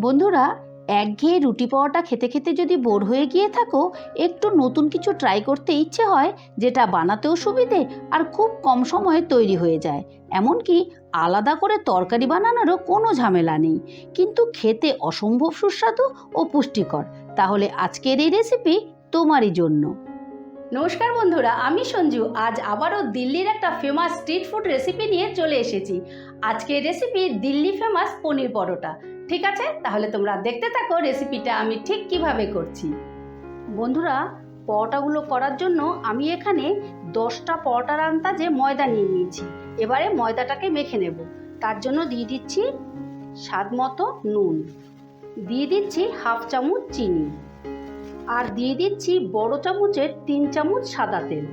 বন্ধুরা, একঘেয়ে রুটি পাওয়াটা খেতে খেতে যদি বোর হয়ে গিয়ে থাকো, একটু নতুন কিছু ট্রাই করতে ইচ্ছে হয়, যেটা বানাতেও সুবিধে আর খুব কম সময়ে তৈরি হয়ে যায়। এমনকি আলাদা করে তরকারি বানানোরও কোনো ঝামেলা নেই। কিন্তু খেতে অসম্ভব সুস্বাদু ও পুষ্টিকর। তাহলে আজকের এই রেসিপি তোমারই জন্য। নমস্কার বন্ধুরা, আমি সঞ্জু। আজ আবারও দিল্লির একটা ফেমাস স্ট্রিট ফুড রেসিপি নিয়ে চলে এসেছি। আজকের রেসিপি দিল্লি ফেমাস পনির পরোটা। ঠিক আছে? তাহলে তোমরা দেখতে থাকো রেসিপিটা আমি ঠিক কীভাবে করছি। বন্ধুরা, পরোটাগুলো করার জন্য আমি এখানে দশটা পরোটার আন্দাজে ময়দা নিয়ে নিয়েছি। এবারে ময়দাটাকে মেখে নেব। তার জন্য দিয়ে দিচ্ছি স্বাদ মতো নুন। দিয়ে দিচ্ছি হাফ চামচ চিনি। আর দিয়ে দিচ্ছি বড় চামচের তিন চামচ সাদা তেল।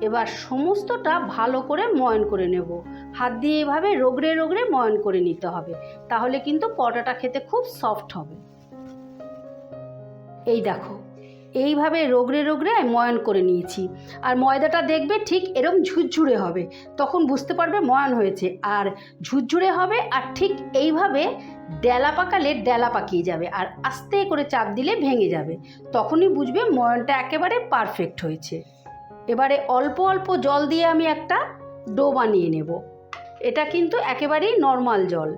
এবার সমস্তটা ভালো করে ময়ন করে নেব। হাত দিয়ে এভাবে রোগড়ে রোগড়ে ময়ন করে নিতে হবে। তাহলে কিন্তু পরোটাটা খেতে খুব সফট হবে। এই দেখো এইভাবে রোগড়ে রোগড়ে আমি ময়ন করে নিয়েছি। আর ময়দাটা দেখবে ঠিক এরম ঝুরঝুরে হবে। তখন বুঝতে পারবে ময়ন হয়েছে। আর ঝুরঝুরে হবে আর ঠিক এইভাবে ডেলা পাকালে ডেলা পাকিয়ে যাবে। আর আস্তে করে চাপ দিলে ভেঙে যাবে। তখনই বুঝবে ময়নটা একেবারে পারফেক্ট হয়েছে। এবারে অল্প অল্প জল দিয়ে আমি একটা ডো বানিয়ে নেব। এটা কিন্তু একেবারেই নর্মাল জল।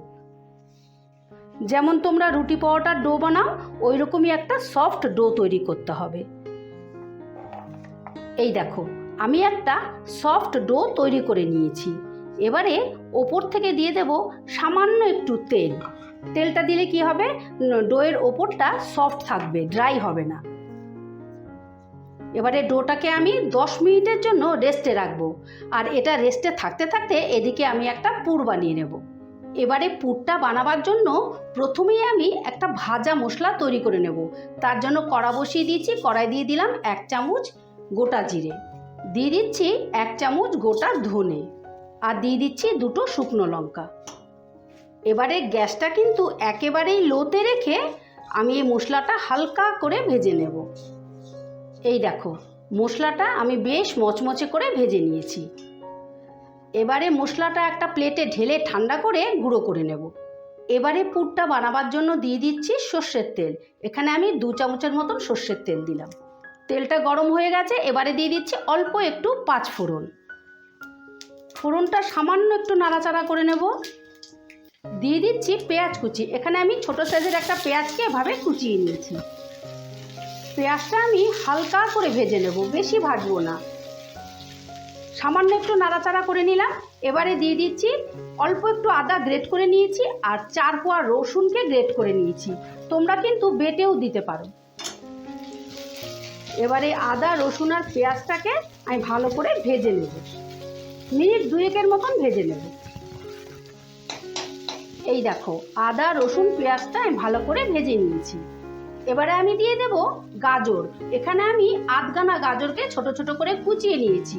যেমন তোমরা রুটি পাওয়াটার ডো বানাও ওই রকমই একটা সফট ডো তৈরি করতে হবে। এই দেখো, আমি একটা সফট ডো তৈরি করে নিয়েছি। এবারে ওপর থেকে দিয়ে দেব সামান্য একটু তেল। তেলটা দিলে কি হবে? ডোয়ের ওপরটা সফট থাকবে, ড্রাই হবে না। এবারে ডোটাকে আমি দশ মিনিটের জন্য রেস্টে রাখব। আর এটা রেস্টে থাকতে থাকতে এদিকে আমি একটা পুর বানিয়ে নেব। এবারে পুরটা বানাবার জন্য প্রথমেই আমি একটা ভাজা মশলা তৈরি করে নেব। তার জন্য কড়া বসিয়ে দিয়েছি, কড়াই দিয়ে দিলাম এক চামচ গোটা জিরে। দিয়ে দিচ্ছি এক চামচ গোটা ধনে। আর দিয়ে দিচ্ছি দুটো শুকনো লঙ্কা। এবারে গ্যাসটা কিন্তু একেবারেই লোতে রেখে আমি এই মশলাটা হালকা করে ভেজে নেব। এই দেখো, মশলাটা আমি বেশ মচমচে করে ভেজে নিয়েছি। এবারে মশলাটা একটা প্লেটে ঢেলে ঠান্ডা করে গুঁড়ো করে নেব। এবারে পুরটা বানাবার জন্য দিয়ে দিচ্ছি সর্ষের তেল। এখানে আমি দু চামচের মতন সর্ষের তেল দিলাম। তেলটা গরম হয়ে গেছে, এবারে দিয়ে দিচ্ছি অল্প একটু পাঁচ ফোড়ন। ফোড়নটা সামান্য একটু নাড়াচাড়া করে নেব। দিয়ে দিচ্ছি পেঁয়াজ কুচি। এখানে আমি ছোট সাইজের একটা পেঁয়াজকে এভাবে কুচিয়ে নিয়েছি। পেঁয়াজটা আমি হালকা করে ভেজে নেব, বেশি ভাজবো না। সামান্য একটু নাড়াচাড়া করে নিলাম। এবারে দিয়ে দিচ্ছি অল্প একটু আদা গ্রেট করে নিয়েছি আর চার কোয়া রসুনকে গ্রেট করে নিয়েছি। তোমরা কিন্তু বেটেও দিতে পারো। এবারে আদা, রসুন আর পেঁয়াজটাকে আমি ভালো করে ভেজে নেব। মিনিট দুয়েকের মতন ভেজে নেব। এই দেখো, আদা, রসুন, পেঁয়াজটা আমি ভালো করে ভেজে নিয়েছি। এবারে আমি দিয়ে দেব গাজর। এখানে আমি আধগানা গাজরকে ছোট ছোট করে কুচিয়ে নিয়েছি।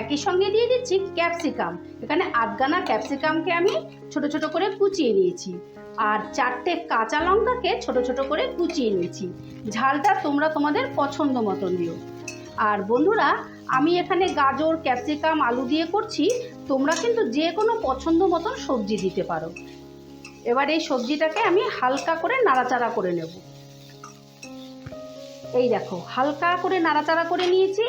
একই সঙ্গে দিয়ে দিচ্ছি ক্যাপসিকাম। এখানে আধগানা ক্যাপসিকামকে আমি ছোট ছোট করে কুচিয়ে নিয়েছি। আর চারটে কাঁচা লঙ্কাকে ছোট ছোট করে কুচিয়ে নিয়েছি। ঝালটা তোমরা তোমাদের পছন্দ মতো নিও। আর বন্ধুরা, আমি এখানে গাজর, ক্যাপসিকাম, আলু দিয়ে করছি। তোমরা কিন্তু যে কোনো পছন্দ মতন সবজি দিতে পারো। এবার এই সবজিটাকে আমি হালকা করে নাড়াচাড়া করে নেব। এই দেখো, হালকা করে নাড়াচাড়া করে নিয়েছি।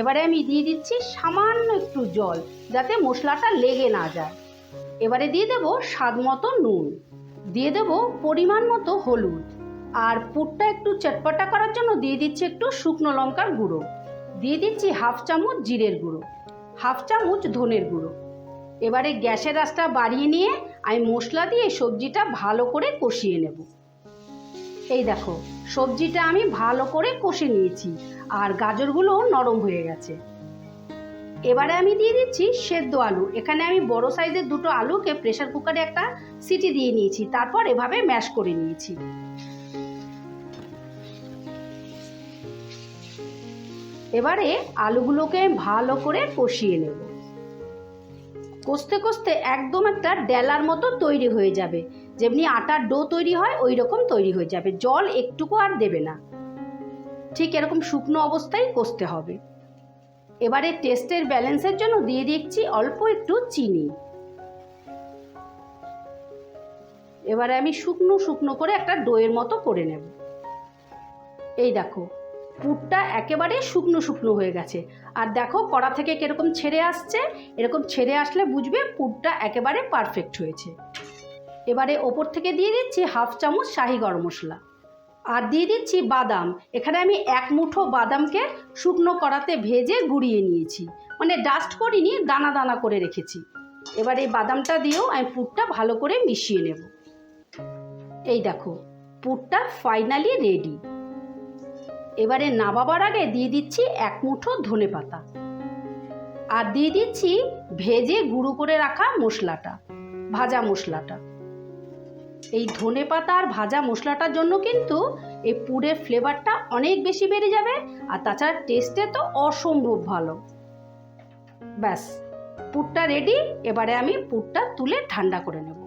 এবারে আমি দিয়ে দিচ্ছি সামান্য একটু জল, যাতে মশলাটা লেগে না যায়। এবারে দিয়ে দেবো স্বাদ মতো নুন। দিয়ে দেবো পরিমাণ মতো হলুদ। আর পুরটা একটু চটপটা করার জন্য দিয়ে দিচ্ছি একটু শুকনো লঙ্কার গুঁড়ো। দিয়ে দিচ্ছি হাফ চামচ জিরের গুঁড়ো, হাফ চামচ ধনের গুঁড়ো। এবারে গ্যাসের আঁচটা বাড়িয়ে নিয়ে আমি মশলা দিয়ে সবজিটা ভালো করে কষিয়ে নেব। এই দেখো সবজিটা আমি ভালো করে কষে নিয়েছি আর গাজরগুলো নরম হয়ে গেছে। এবারে আমি দিয়ে দিচ্ছি সেদ্ধ আলু। এখানে আমি বড় সাইজের দুটো আলুকে প্রেসার কুকারে একটা সিটি দিয়ে নিয়েছি। তারপর এভাবে ম্যাশ করে নিয়েছি। এবারে আলুগুলোকে ভালো করে কষিয়ে নেব। কষতে কষতে একদম একটা ডেলার মতো তৈরি হয়ে যাবে। যেমনি আটার ডো তৈরি হয় ওই রকম তৈরি হয়ে যাবে। জল একটুকু আর দেবে না। ঠিক এরকম শুকনো অবস্থায় কষতে হবে। এবারে টেস্টের ব্যালেন্সের জন্য দিয়ে দিচ্ছি অল্প একটু চিনি। এবারে আমি শুকনো শুকনো করে একটা ডোয়ের মতো করে নেব। এই দেখো, পুরটা একেবারে শুকনো শুকনো হয়ে গেছে। আর দেখো, কড়া থেকে কীরকম ছেড়ে আসছে? এরকম ছেড়ে আসলে বুঝবে পুরটা একেবারে পারফেক্ট হয়েছে। এবারে ওপর থেকে দিয়ে দিচ্ছি হাফ চামচ শাহি গরম মশলা। আর দিয়ে দিচ্ছি বাদাম। এখানে আমি এক মুঠো বাদামকে শুকনো কড়াতে ভেজে গুঁড়িয়ে নিয়েছি। মানে ডাস্ট করিনি, দানা দানা করে রেখেছি। এবার এই বাদামটা দিয়েও আমি পুরটা ভালো করে মিশিয়ে নেব। এই দেখো, পুরটা ফাইনালি রেডি এবারে নাবাবার আগে দিয়ে দিচ্ছি এক মুঠো ধনে পাতা। আর দিয়ে দিচ্ছি ভেজে গুঁড়ো করে রাখা মশলাটা, ভাজা মশলাটা। এই ধনে পাতা আর ভাজা মশলাটার জন্য কিন্তু এই পুরের ফ্লেভারটা অনেক বেশি বেড়ে যাবে আর তাছাড়া টেস্টে তো অসম্ভব ভালো। ব্যাস, পুরটা রেডি এবারে আমি পুরটা তুলে ঠান্ডা করে নেব।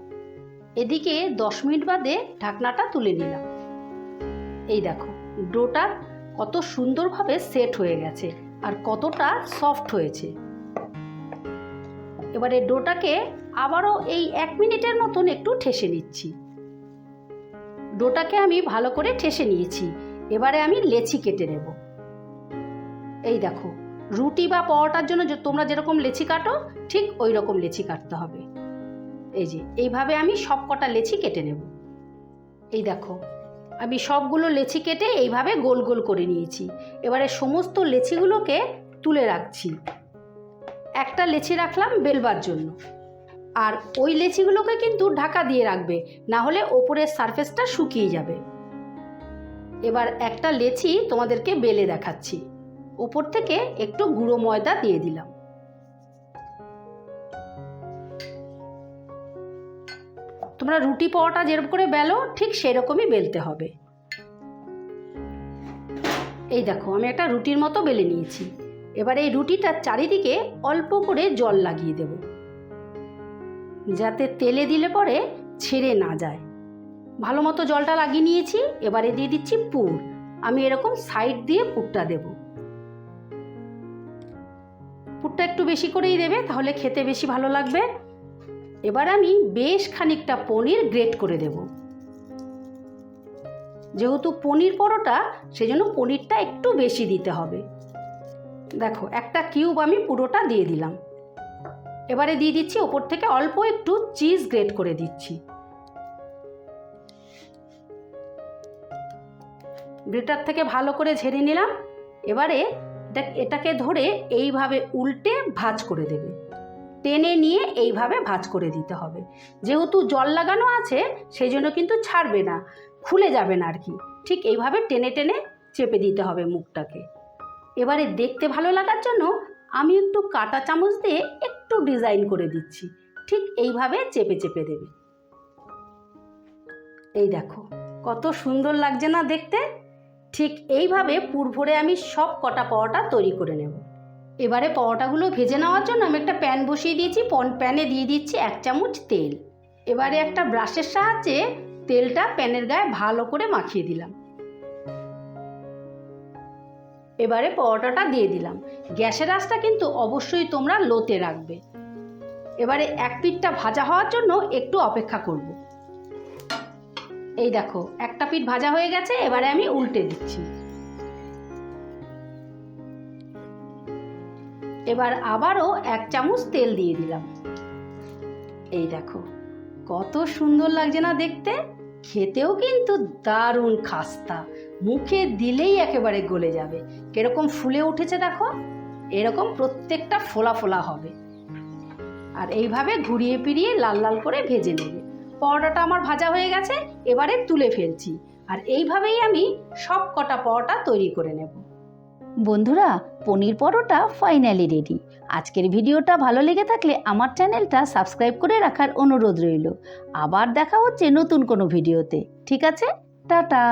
এদিকে দশ মিনিট বাদে ঢাকনাটা তুলে নিলাম। এই দেখো, ডোটা কত সুন্দরভাবে সেট হয়ে গেছে আর কতটা সফট হয়েছে। এবারে ডোটাকে আবারও এই এক মিনিটের মতন একটু ঠেসে নিচ্ছি। ডোটাকে আমি ভালো করে ঠেসে নিয়েছি। এবারে আমি লেচি কেটে নেব। এই দেখো, রুটি বা পরোটার জন্য তোমরা যেরকম লেচি কাটো, ঠিক ওই রকম লেচি কাটতে হবে। এই যে, এইভাবে আমি সব কটা লেচি কেটে নেব। এই দেখো, আমি সবগুলো লেচি কেটে এইভাবে গোল গোল করে নিয়েছি। এবারে সমস্ত লেচিগুলোকে তুলে রাখছি। একটা লেচি রাখলাম বেলবার জন্য। আর ওই লেচিগুলোকে কিন্তু ঢাকা দিয়ে রাখবে, না হলে ওপরের সারফেসটা শুকিয়ে যাবে। এবার একটা লেচি তোমাদেরকে বেলে দেখাচ্ছি। ওপর থেকে একটু গুঁড়ো ময়দা দিয়ে দিলাম। তোমরা রুটি পাওয়াটা যেরকম করে বেলো, ঠিক সেরকমই বেলতে হবে। এই দেখো, আমি একটা রুটির মতো বেলে নিয়েছি। এবার এই রুটিটার চারিদিকে অল্প করে জল লাগিয়ে দেব। যাতে তেলে দিলে পরে ছেড়ে না যায়। ভালো মতো জলটা লাগিয়ে নিয়েছি, এবারে দিয়ে দিচ্ছি পুর। আমি এরকম সাইড দিয়ে পুরটা দেব। পুরটা একটু বেশি করেই দেবে, তাহলে খেতে বেশি ভালো লাগবে। এবার আমি বেশ খানিকটা পনির গ্রেট করে দেব। যেহেতু পনির পরোটা, সেজন্য পনিরটা একটু বেশি দিতে হবে। দেখো, একটা কিউব আমি পুরোটা দিয়ে দিলাম। এবারে দিয়ে দিচ্ছি ওপর থেকে অল্প একটু চিজ গ্রেট করে দিচ্ছি। গ্রেটার থেকে ভালো করে ঝেড়ে নিলাম। এবারে এটা এটাকে ধরে এইভাবে উল্টে ভাজ করে দেবে। টেনে নিয়ে এইভাবে ভাজ করে দিতে হবে। যেহেতু জল লাগানো আছে সেই জন্য কিন্তু ছাড়বে না, খুলে যাবে না আর কি। ঠিক এইভাবে টেনে টেনে চেপে দিতে হবে মুখটাকে। এবারে দেখতে ভালো লাগার জন্য আমি একটু কাটা চামচ দিয়ে একটু ডিজাইন করে দিচ্ছি। ঠিক এইভাবে চেপে চেপে দেবে। এই দেখো, কত সুন্দর লাগছে না দেখতে? ঠিক এইভাবে পুর ভরে আমি সব কটা পাওয়াটা তৈরি করে নেব। এবারে পরোটাগুলো ভেজে নেওয়ার জন্য আমি একটা প্যান বসিয়ে দিয়েছি। পন প্যানে দিয়ে দিচ্ছি এক চামচ তেল। এবারে একটা ব্রাশের সাহায্যে তেলটা প্যানের গায়ে ভালো করে মাখিয়ে দিলাম। এবারে পরোটাটা দিয়ে দিলাম। গ্যাসের আঁচটা কিন্তু অবশ্যই তোমরা লোতে রাখবে। এবারে এক পিঠটা ভাজা হওয়ার জন্য একটু অপেক্ষা করব। এই দেখো, একটা পিঠ ভাজা হয়ে গেছে, এবারে আমি উল্টে দিচ্ছি। এবার আবারও এক চামচ তেল দিয়ে দিলাম। এই দেখো, কত সুন্দর লাগছে না দেখতে? খেতেও কিন্তু দারুণ খাস্তা। মুখে দিলেই একেবারে গলে যাবে। কেরকম ফুলে উঠেছে দেখো? এরকম প্রত্যেকটা ফোলা ফোলা হবে। আর এইভাবে ঘুরিয়ে ফিরিয়ে লাল লাল করে ভেজে নেবে। পরোটাটা আমার ভাজা হয়ে গেছে, এবারে তুলে ফেলছি। আর এইভাবেই আমি সব কটা পরোটা তৈরি করে নেব। বন্ধুরা, পনির পরোটা ফাইনালি রেডি আজকের ভিডিওটা ভালো লেগে থাকলে আমার চ্যানেলটা সাবস্ক্রাইব করে রাখার অনুরোধ রইল। আবার দেখা হচ্ছে নতুন কোনো ভিডিওতে। ঠিক আছে? টাটা!